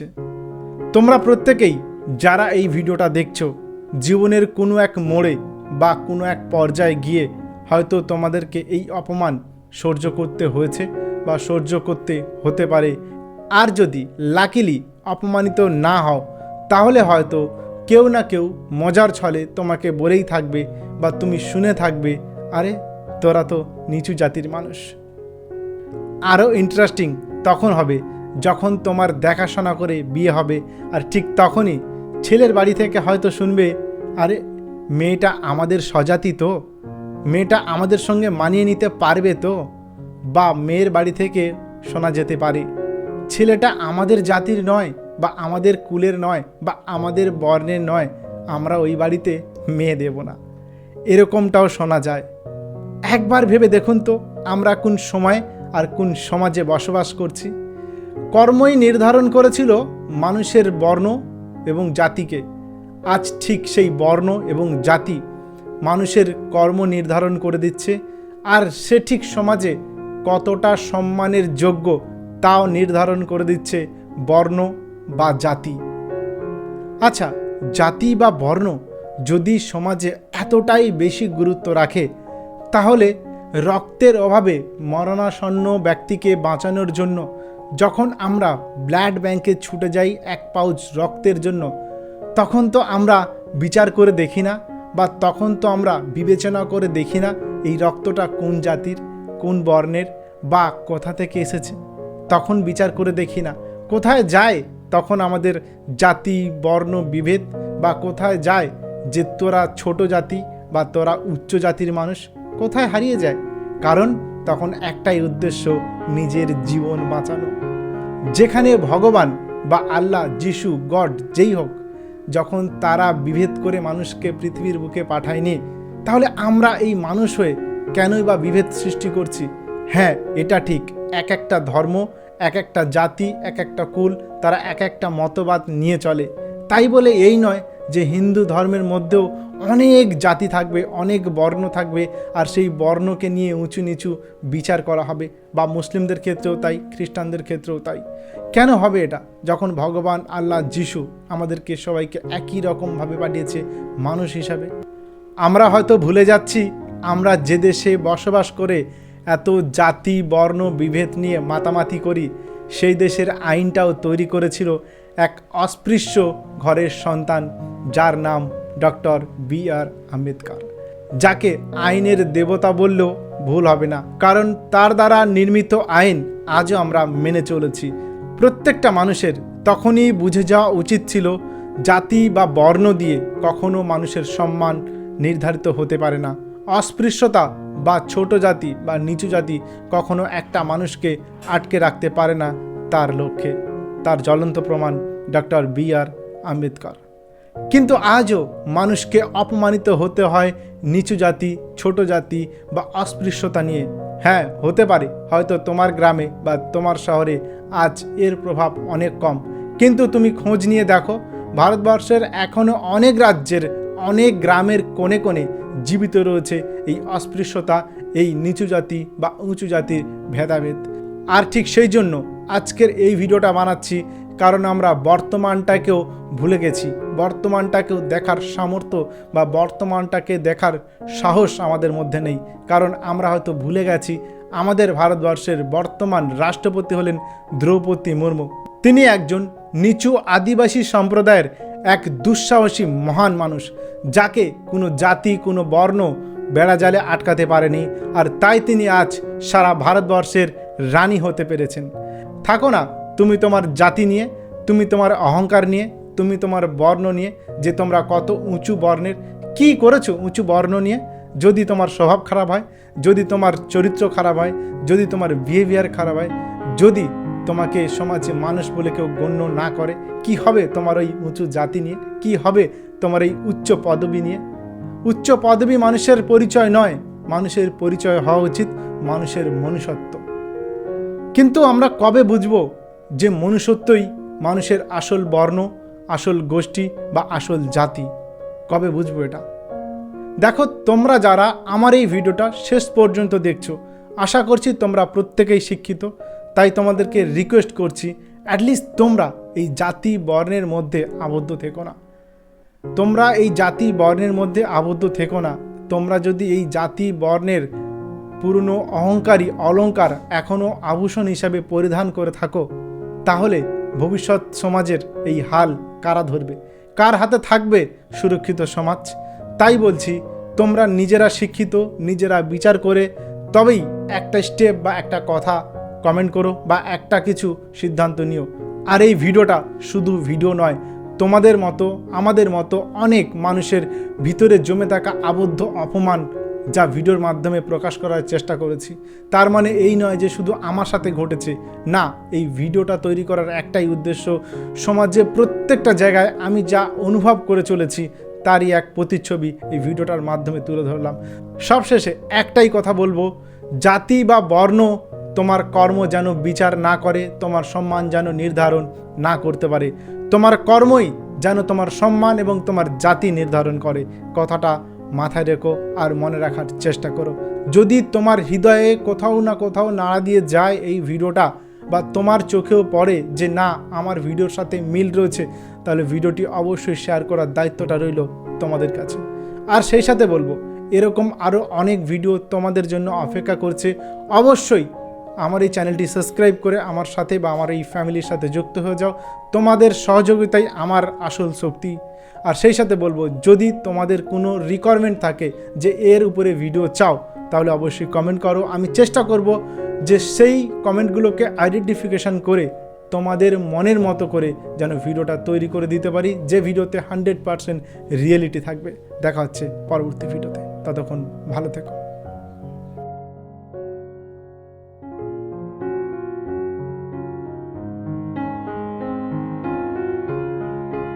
আসছে তোমরা প্রত্যেকেই যারা এই ভিডিওটা দেখছ, জীবনের কোনো এক মোড়ে বা কোনো এক পর্যায়ে গিয়ে হয়তো তোমাদেরকে এই অপমান সহ্য করতে হয়েছে বা সহ্য করতে হতে পারে। আর যদি লাকিলি অপমানিত না হও, তাহলে হয়তো কেউ না কেউ মজার ছলে তোমাকে বলেই থাকবে বা তুমি শুনে থাকবে, আরে, তোরা তো নিচু জাতির মানুষ। আরও ইন্টারেস্টিং তখন হবে যখন তোমার দেখাশোনা করে বিয়ে হবে, আর ঠিক তখনই ছেলের বাড়ি থেকে হয়তো শুনবে, আরে, মেয়েটা আমাদের স্বজাতি তো। মেয়েটা আমাদের সঙ্গে মানিয়ে নিতে পারবে তো। বা মেয়ের বাড়ি থেকে শোনা যেতে পারে। ছেলেটা আমাদের জাতির নয়, বা আমাদের কুলের নয়, বা আমাদের বর্ণের নয়। আমরা ওই বাড়িতে মেয়ে দেব না। এরকমটাও শোনা যায়। একবার ভেবে দেখুন তো, আমরা কোন সময় আর কোন সমাজে বসবাস করছি। কর্মই নির্ধারণ করেছিল মানুষের বর্ণ এবং জাতিকে। আজ ঠিক সেই বর্ণ এবং জাতি মানুষের কর্ম নির্ধারণ করে দিচ্ছে, আর সে ঠিক সমাজে কতটা সম্মানের যোগ্য তাও নির্ধারণ করে দিচ্ছে বর্ণ বা জাতি। আচ্ছা জাতি বা বর্ণ যদি সমাজে এতটাই বেশি গুরুত্ব রাখে, তাহলে রক্তের অভাবে মরণাসন্ন ব্যক্তিকে বাঁচানোর জন্য যখন আমরা ব্লাড ব্যাংকে ছুটে যাই এক পাউচ রক্তের জন্য, তখন তো আমরা বিচার করে দেখি না বা তখন তো আমরা বিবেচনা করে দেখি না এই রক্তটা কোন জাতির, কোন বর্ণের বা কোথা থেকে এসেছে। তখন বিচার করে দেখি না, কোথায় যায় তখন আমাদের জাতি, বর্ণ, বিভেদ বা কোথায় যায় যে তোরা ছোট জাতি বা তোরা উচ্চ জাতির মানুষ, কোথায় হারিয়ে যায়? কারণ তখন একটাই উদ্দেশ্য, নিজের জীবন বাঁচানো। যেখানে ভগবান বা আল্লাহ, যিশু, গড যেই হোক, যখন তারা বিভেদ করে মানুষকে পৃথিবীর বুকে পাঠায়নি, তাহলে আমরা এই মানুষ হয়ে কেনই বা বিভেদ সৃষ্টি করছি? হ্যাঁ এটা ঠিক। এক একটা ধর্ম, এক একটা জাতি, এক একটা কুল, তারা এক একটা মতবাদ নিয়ে চলে। তাই বলে এই নয় যে হিন্দু ধর্মের মধ্যেও অনেক জাতি থাকবে, অনেক বর্ণ থাকবে, আর সেই বর্ণকে নিয়ে উঁচু নিচু বিচার করা হবে। বা মুসলিমদের ক্ষেত্রেও তাই, খ্রিস্টানদের ক্ষেত্রেও তাই। কেন হবে এটা? যখন ভগবান আল্লাহ যিশু আমাদেরকে সবাইকে একই রকমভাবে পাঠিয়েছে মানুষ হিসাবে। আমরা হয়তো ভুলে যাচ্ছি, আমরা যে দেশে বসবাস করে এত জাতি, বর্ণ, বিভেদ নিয়ে মাতামাতি করি, সেই দেশের আইনটাও তৈরি করেছিল এক অস্পৃশ্য ঘরের সন্তান যার নাম ডক্টর বি আর আম্বেদকর, যাকে আইনের দেবতা বললেও ভুল হবে না, কারণ তার দ্বারা নির্মিত আইন আজও আমরা মেনে চলেছি। প্রত্যেকটা মানুষের তখনই বুঝে যাওয়া উচিত ছিল জাতি বা বর্ণ দিয়ে কখনো মানুষের সম্মান নির্ধারিত হতে পারে না। অস্পৃশ্যতা বা ছোট জাতি বা নিচু জাতি কখনো একটা মানুষকে আটকে রাখতে পারে না তার লক্ষ্যে। তার জ্বলন্ত প্রমাণ ডক্টর বি আর আম্বেদকর। কিন্তু আজও মানুষকে অপমানিত হতে হয় নিচু জাতি, ছোট জাতি বা অস্পৃশ্যতা নিয়ে। হ্যাঁ হতে পারে, হয়তো তোমার গ্রামে বা তোমার শহরে আজ এর প্রভাব অনেক কম। কিন্তু তুমি খোঁজ নিয়ে দেখো, ভারতবর্ষের এখনও অনেক রাজ্যের অনেক গ্রামের কোণে কোণে জীবিত রয়েছে এই অস্পৃশ্যতা, এই নিচু জাতি বা উঁচু জাতির ভেদাভেদ। আর ঠিক সেই জন্য আজকের এই ভিডিওটা বানাচ্ছি কারণ আমরা বর্তমানটাকেও ভুলে গেছি। বর্তমানটাকেও দেখার সামর্থ্য বা বর্তমানটাকে দেখার সাহস আমাদের মধ্যে নেই। কারণ আমরা হয়তো ভুলে গেছি, আমাদের ভারতবর্ষের বর্তমান রাষ্ট্রপতি হলেন দ্রৌপদী মুর্মু। তিনি একজন নিচু আদিবাসী সম্প্রদায়ের এক দুঃসাহসী মহান মানুষ, যাকে কোনো জাতি, কোনো বর্ণ বেড়াজালে আটকাতে পারেনি আর তাই তিনি আজ সারা ভারতবর্ষের রানী হতে পেরেছেন। থাকো না তুমি তোমার জাতি নিয়ে, তুমি তোমার অহংকার নিয়ে, তুমি তোমার বর্ণ নিয়ে, যে তোমরা কত উঁচু বর্ণের, কি করেছ উঁচু বর্ণ নিয়ে? যদি তোমার স্বভাব খারাপ হয়, যদি তোমার চরিত্র খারাপ হয়, যদি তোমার বিহেভিয়ার খারাপ হয়, যদি তোমাকে সমাজে মানুষ বলে কেউ গণ্য না করে, কি হবে তোমার ওই উঁচু জাতি নিয়ে? কি হবে তোমার এই উচ্চ পদবি নিয়ে? উচ্চ পদবী মানুষের পরিচয় নয়, মানুষের পরিচয় হওয়া উচিত মানুষের মনুষ্যত্ব। কিন্তু আমরা কবে বুঝব যে মনুষ্যত্বই মানুষের আসল বর্ণ, আসল গোষ্ঠী বা আসল জাতি। কবে বুঝব এটা? দেখো, তোমরা যারা আমার এই ভিডিওটা শেষ পর্যন্ত দেখছ, আশা করছি তোমরা প্রত্যেকেই শিক্ষিত। তাই তোমাদেরকে রিকোয়েস্ট করছি অ্যাটলিস্ট তোমরা এই জাতি বর্ণের মধ্যে আবদ্ধ থেকো না। তোমরা এই জাতি বর্ণের মধ্যে আবদ্ধ থেকো না। তোমরা যদি এই জাতি বর্ণের পুরনো অহংকারী অলংকার এখনও আভূষণ হিসাবে পরিধান করে থাকো তাহলে ভবিষ্যৎ সমাজের এই হাল কারা ধরবে? কার হাতে থাকবে সুরক্ষিত সমাজ? তাই বলছি, তোমরা নিজেরা শিক্ষিত, নিজেরা বিচার করে তবেই একটা স্টেপ বা একটা কথা কমেন্ট করো বা একটা কিছু সিদ্ধান্ত নিও। আর এই ভিডিওটা শুধু ভিডিও নয়, তোমাদের মতো, আমাদের মতো অনেক মানুষের ভিতরে জমে থাকা আবদ্ধ, অপমান যা ভিডিওর মাধ্যমে প্রকাশ করার চেষ্টা করেছি। তার মানে এই নয় যে শুধু আমার সাথে ঘটেছে। না, এই ভিডিওটা তৈরি করার একটাই উদ্দেশ্য সমাজে প্রত্যেকটা জায়গায় আমি যা অনুভব করে চলেছি, তারই এক প্রতিচ্ছবি এই ভিডিওটার মাধ্যমে তুলে ধরলাম। সবশেষে একটাই কথা বলব, জাতি বা বর্ণ, তোমার কর্ম যেন বিচার না করে, তোমার সম্মান যেন নির্ধারণ না করতে পারে। তোমার কর্মই যেন তোমার সম্মান এবং তোমার জাতি নির্ধারণ করে। কথাটা মাথায় রেখো আর মনে রাখার চেষ্টা করো। যদি তোমার হৃদয়ে কোথাও না কোথাও নাড়া দিয়ে যায় এই ভিডিওটা বা তোমার চোখেও পড়ে যে না, আমার ভিডিওর সাথে মিল রয়েছে, তাহলে ভিডিওটি অবশ্যই শেয়ার করার দায়িত্বটা রইল তোমাদের কাছে। আর সেই সাথে বলব, এরকম আরও অনেক ভিডিও তোমাদের জন্য অপেক্ষা করছে। অবশ্যই আমার এই চ্যানেলটি সাবস্ক্রাইব করে আমার সাথে বা আমার এই ফ্যামিলির সাথে যুক্ত হয়ে যাও। তোমাদের সহযোগিতাই আমার আসল শক্তি। আর সেই সাথে বলব, যদি তোমাদের কোনো রিকোয়ারমেন্ট থাকে যে এর উপরে ভিডিও চাও, তাহলে অবশ্যই কমেন্ট করো। আমি চেষ্টা করব যে সেই কমেন্টগুলোকে আইডেন্টিফিকেশান করে তোমাদের মনের মতো করে যেন ভিডিওটা তৈরি করে দিতে পারি, যে ভিডিওতে হান্ড্রেড পারসেন্ট রিয়েলিটি থাকবে। দেখা হচ্ছে পরবর্তী ভিডিওতে ততক্ষণ ভালো থেকো।